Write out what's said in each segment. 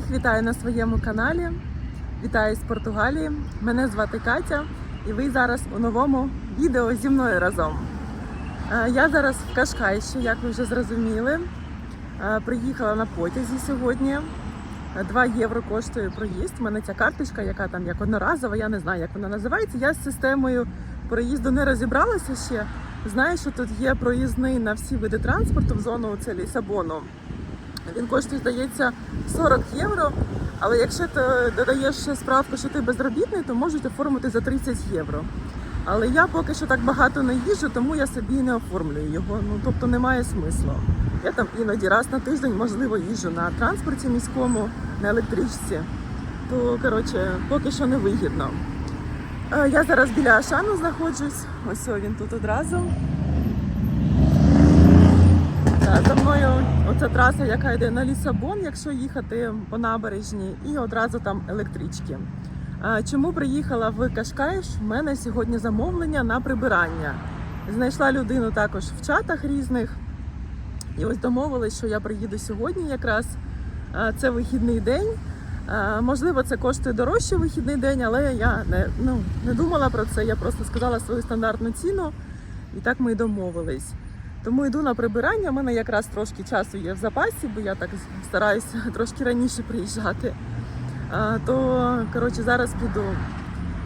Всіх вітаю на своєму каналі. Вітаю з Португалії. Мене звати Катя, і ви зараз у новому відео зі мною разом. Е, Я зараз в Кашкайші, як ви вже зрозуміли. Е, Приїхала на потязі сьогодні. 2 євро коштує проїзд. У мене ця карточка, яка там як одноразова, я не знаю, як вона називається. Я з системою проїзду не розібралася ще. Знаю, що тут є проїзний на всі види транспорту в зону це Лісабону. Він коштує, здається, 40 євро. Але якщо ти додаєш справку, що ти безробітний, то можуть оформити за 30 євро. Але я поки що так багато не їжджу, тому я собі не оформлюю його. Ну тобто немає смислу. Я там іноді раз на тиждень, можливо, їжджу на транспорті міському, на електричці. То коротше, поки що не вигідно. Е, Я зараз біля Ашану знаходжусь. Ось він тут одразу. Та, За мною оця траса, яка йде на Лісабон, якщо їхати по набережні, і одразу там електрички. Чому приїхала в Кашкаєш? У мене сьогодні замовлення на прибирання. Знайшла людину також в чатах різних. І ось домовились, що я приїду сьогодні якраз. Це вихідний день. Можливо, це коштує дорожче вихідний день, але я не, ну, не думала про це. Я просто сказала свою стандартну ціну, і так ми й домовились. Тому йду на прибирання. У мене якраз трошки часу є в запасі, бо я так стараюся трошки раніше приїжджати. То коротше зараз піду.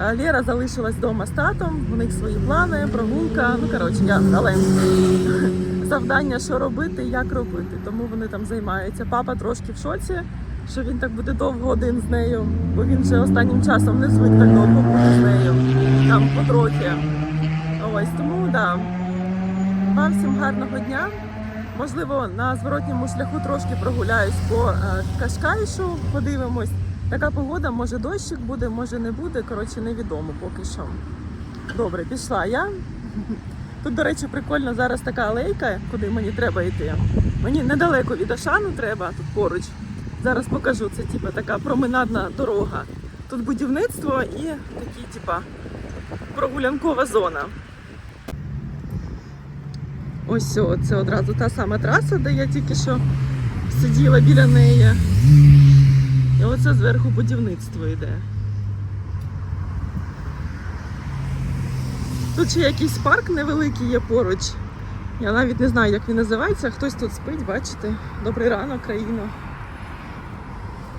А, Лєра залишилась вдома з татом, у них свої плани, прогулка. Ну коротше, я їм завдання, що робити, як робити. Тому вони там займаються. Папа трошки в шоці, що він так буде довго один з нею, бо він вже останнім часом не звик так довго бути з нею. Там потрохи. Ось тому. Да. Вам всім гарного дня. Можливо, на зворотньому шляху трошки прогуляюсь по е, Кашкайшу, подивимось. Така погода, може дощик буде, може не буде. Коротше, невідомо поки що. Добре, пішла я. Тут, до речі, прикольно зараз така алейка, куди мені треба йти. Мені недалеко від Ашану треба, тут поруч. Зараз покажу. Це типа така променадна дорога. Тут будівництво і такі, типа, прогулянкова зона. Ось о, це одразу та сама траса, де я тільки що сиділа біля неї. І оце зверху будівництво йде. Тут ще якийсь парк невеликий є поруч. Я навіть не знаю, як він називається. Хтось тут спить, бачите. Добрий ранок, країна.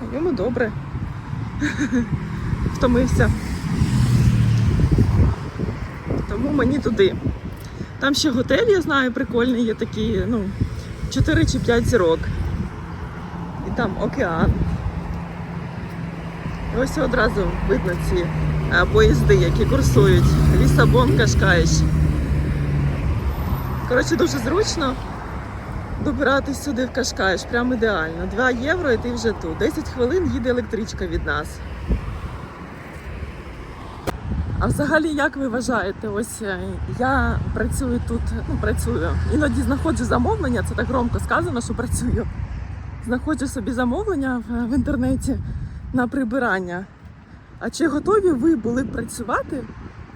А йому добре. Втомився. Тому мені туди. Там ще готель, я знаю, прикольний є такий, ну, 4 чи 5 зірок. І там океан. І ось одразу видно ці е, поїзди, які курсують. Лісабон, Кашкаєш. Коротше, дуже зручно добиратись сюди в Кашкаєш, прям ідеально. 2 євро і ти вже тут. 10 хвилин їде електричка від нас. А взагалі, як ви вважаєте, ось е, я працюю тут, ну працюю, іноді знаходжу замовлення, це так громко сказано, що працюю. Знаходжу собі замовлення в, в інтернеті на прибирання. А чи готові ви були працювати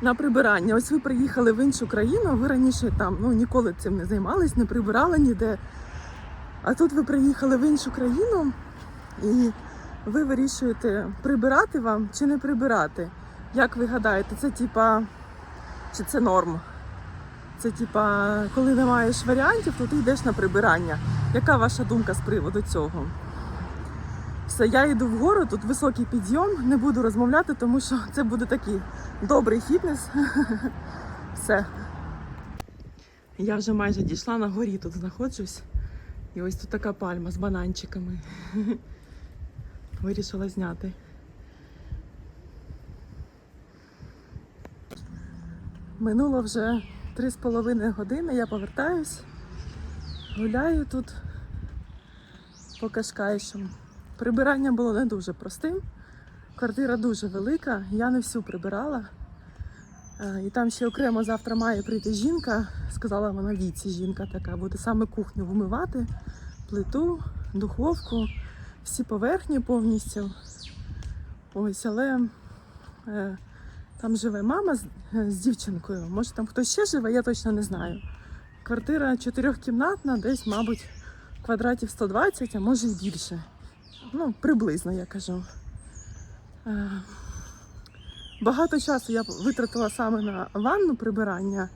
на прибирання? Ось ви приїхали в іншу країну, ви раніше там ну, ніколи цим не займались, не прибирали ніде. А тут ви приїхали в іншу країну і ви вирішуєте, прибирати вам чи не прибирати. Як ви гадаєте, це типа чи це норм? Це типа, коли не маєш варіантів, то ти йдеш на прибирання. Яка ваша думка з приводу цього? Все, я йду вгору, тут високий підйом, не буду розмовляти, тому що це буде такий добрий фітнес. Все. Я вже майже дійшла на горі, тут знаходжусь. І ось тут така пальма з бананчиками. Вирішила зняти. Минуло вже три з половиною години, я повертаюсь, гуляю тут по Кашкайшу. Прибирання було не дуже простим. Квартира дуже велика, я не всю прибирала. Е, І там ще окремо завтра має прийти жінка. Сказала вона віці, жінка така, буде саме кухню вимивати, плиту, духовку, всі поверхні повністю. Ось, але е, там живе мама з, е, з дівчинкою. Може там хтось ще живе, я точно не знаю. Квартира чотирьохкімнатна, десь, мабуть, квадратів 120, а може й більше. Ну, приблизно, я кажу. Е, Багато часу я витратила саме на ванну прибирання,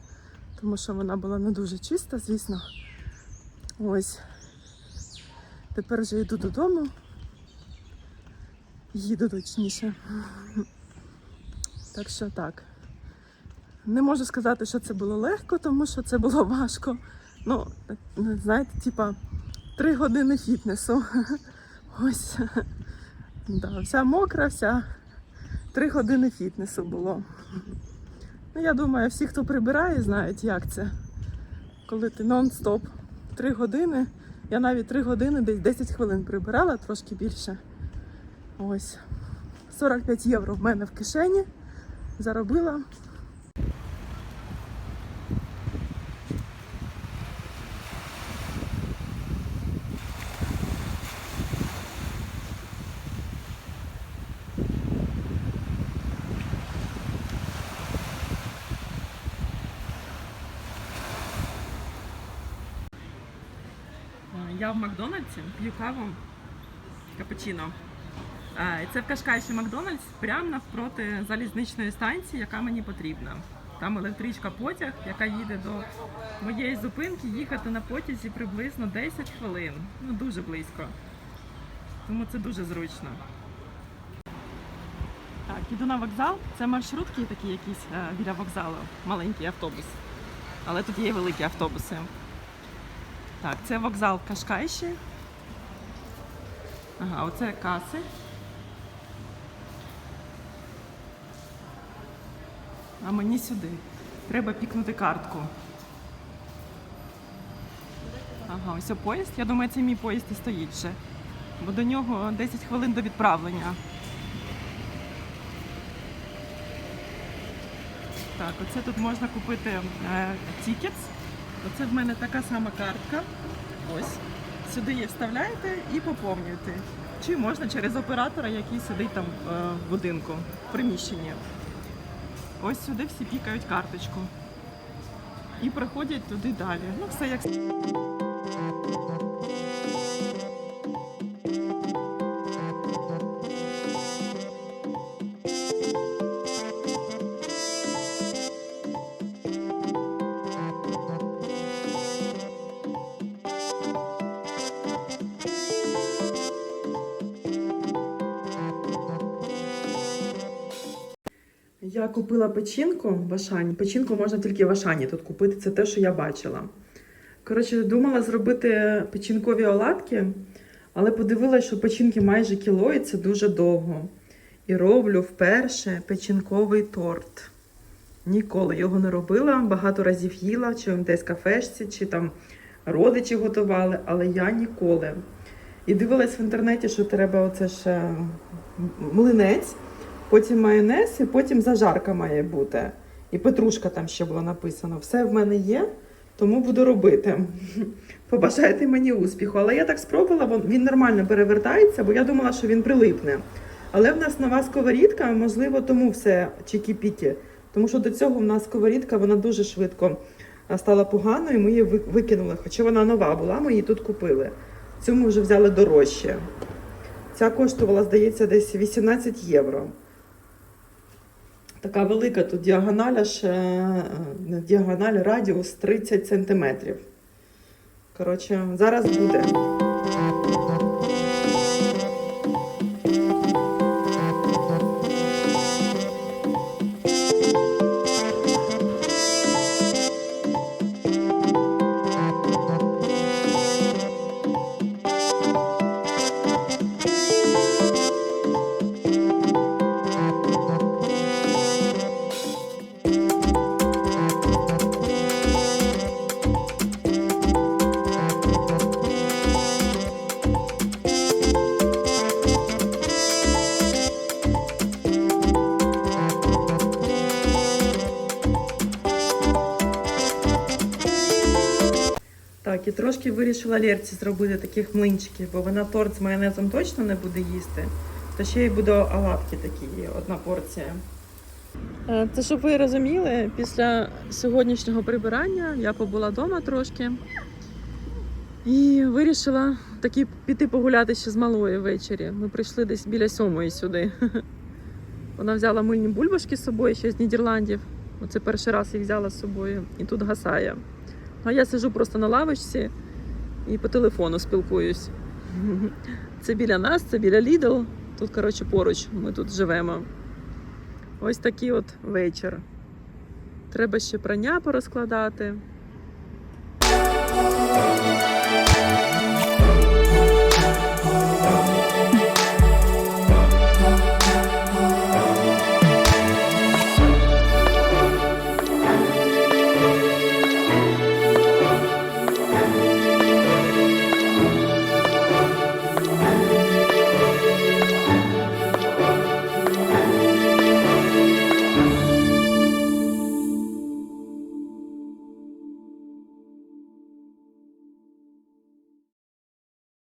тому що вона була не дуже чиста, звісно. Ось. Тепер вже йду додому. Їду точніше. Так що так. Не можу сказати, що це було легко, тому що це було важко. Ну, знаєте, типа три години фітнесу. Ось. Да, вся мокра, вся три години фітнесу було. Ну, я думаю, всі, хто прибирає, знають, як це. Коли ти нон-стоп три години. Я навіть три години, десь 10 хвилин прибирала, трошки більше. Ось. 45 євро в мене в кишені. Заробила. Я в Макдональдсі п'ю каву капучино. Це в Кашкайші Макдональдс прямо навпроти залізничної станції, яка мені потрібна. Там електричка потяг, яка їде до моєї зупинки, їхати на потязі приблизно 10 хвилин. Ну дуже близько. Тому це дуже зручно. Так, іду на вокзал. Це маршрутки такі якісь е, біля вокзалу, маленький автобус. Але тут є великі автобуси. Так, це вокзал Кашкайші. Ага, оце каси. А мені сюди. Треба пікнути картку. Ага, ось поїзд. Я думаю, це мій поїзд і стоїть вже. Бо до нього 10 хвилин до відправлення. Так, оце тут можна купити е, тікетс. Оце в мене така сама картка. Ось. Сюди її вставляєте і поповнюєте. Чи можна через оператора, який сидить там е, в будинку, в приміщенні. Ось сюди всі пікають карточку. І приходять туди далі. Ну, все як. Я купила печінку в Ашані. Печінку можна тільки в Ашані тут купити. Це те, що я бачила. Коротше, думала зробити печінкові оладки, але подивилася, що печінки майже кіло, і це дуже довго. І роблю вперше печінковий торт. Ніколи його не робила, багато разів їла, чи в десь кафешці, чи там родичі готували, але я ніколи. І дивилась в інтернеті, що треба оце ж е, млинець, потім майонез, і потім зажарка має бути. І петрушка там ще було написано. Все в мене є, тому буду робити. Побажайте мені успіху. Але я так спробувала, він нормально перевертається, бо я думала, що він прилипне. Але в нас нова сковорідка, можливо, тому все чікі-пікі. Тому що до цього в нас сковорідка вона дуже швидко стала поганою, ми її викинули. Хоча вона нова була, ми її тут купили. Цю ми вже взяли дорожче. Ця коштувала, здається, десь 18 євро. Така велика тут діагональ, аж е, діагональ, радіус 30 сантиметрів. Коротше, зараз буде. Трошки вирішила Лерці зробити таких млинчиків, бо вона торт з майонезом точно не буде їсти. То ще й буде оладки такі, одна порція. Це щоб ви розуміли, після сьогоднішнього прибирання я побула вдома трошки і вирішила таки піти погуляти ще з малою ввечері. Ми прийшли десь біля сьомої сюди. Вона взяла мильні бульбашки з собою ще з Нідерландів. Оце перший раз їх взяла з собою і тут гасає. А я сижу просто на лавочці і по телефону спілкуюсь. Це біля нас, це біля Лідл. Тут, коротше, поруч ми тут живемо. Ось такий от вечір. Треба ще прання порозкладати.